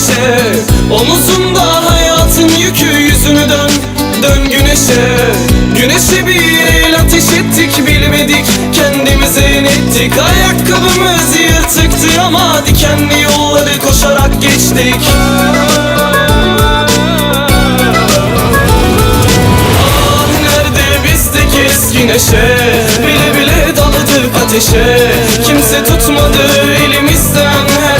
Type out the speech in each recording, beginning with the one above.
ateşe Omuzunda hayatın yükü yüzünü dön Dön güneşe. Güneşe bir el ateş ettik bilmedik Kendimize inettik Ayakkabımız yırtıktı ama Dikenli yolları koşarak geçtik. Ah nerede bizdeki eski Bile bile daladık ateşe. Kimse tutmadı elimizden her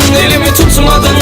elimi tutmadın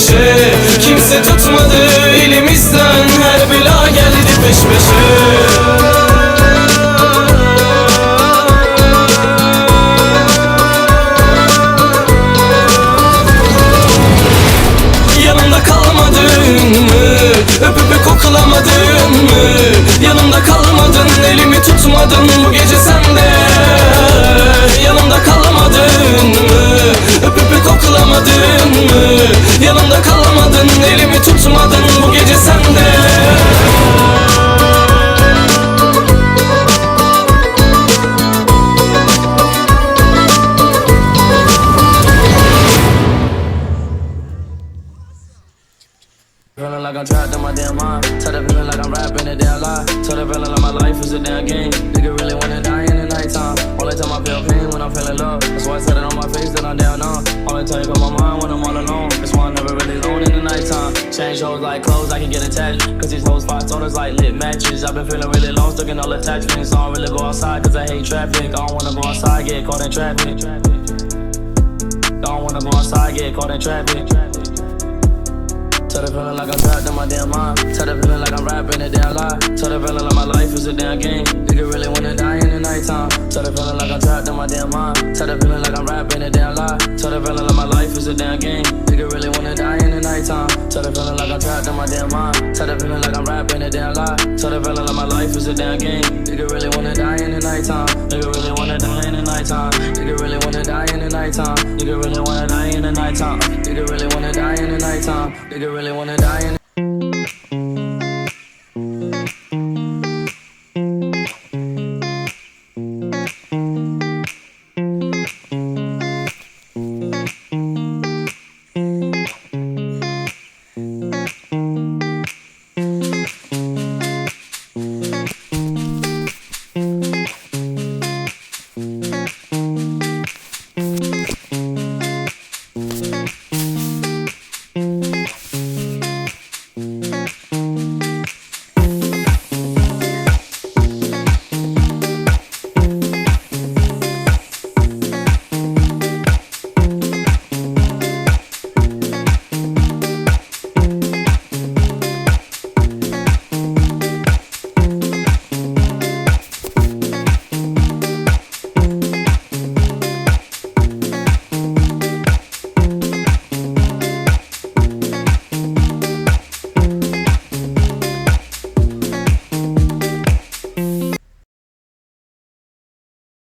ateşe Kimse tutmadı elimizden. Her bela geldi peş peşe kalmadın, elimi tutmadın bu gece sende Feeling like I'm trapped in my damn mind. Tell the feeling like I'm rapping a damn lie. Tell the feeling like my life is a damn game. Nigga really wanna die in the nighttime. Only time I feel pain when I'm feeling love. That's why I said it on my face that I'm down numb. Only time you on my mind when I'm all alone. That's why I'm never really in the nighttime. Change hoes like clothes, I can get attached. Cause these hoes five stoners like lit matches. I've been feeling really low, stuck in all attachments. I don't really go outside cause I hate traffic. I don't wanna go outside, get caught in traffic. I Don't wanna go outside, get caught in traffic. Tell the feeling like I'm trapped in my damn mind. Tell the feeling like I'm rapping a damn lie. Tell the feeling like my life is a damn game. Nigga really wanna die in the nighttime. Tell the feeling like I'm trapped in my damn mind. Tell the feeling like I'm rapping a damn lie. Tell the feeling like my life is a damn game. My damn mind. Tell the feeling like I'm rapping a damn lie. Tell the feeling like my life is a damn game. Nigga really wanna die in the nighttime. Nigga really wanna die in the nighttime. Nigga really wanna die in the nighttime. Nigga really wanna die in the nighttime. Nigga really wanna die in the nighttime. Nigga really wanna die in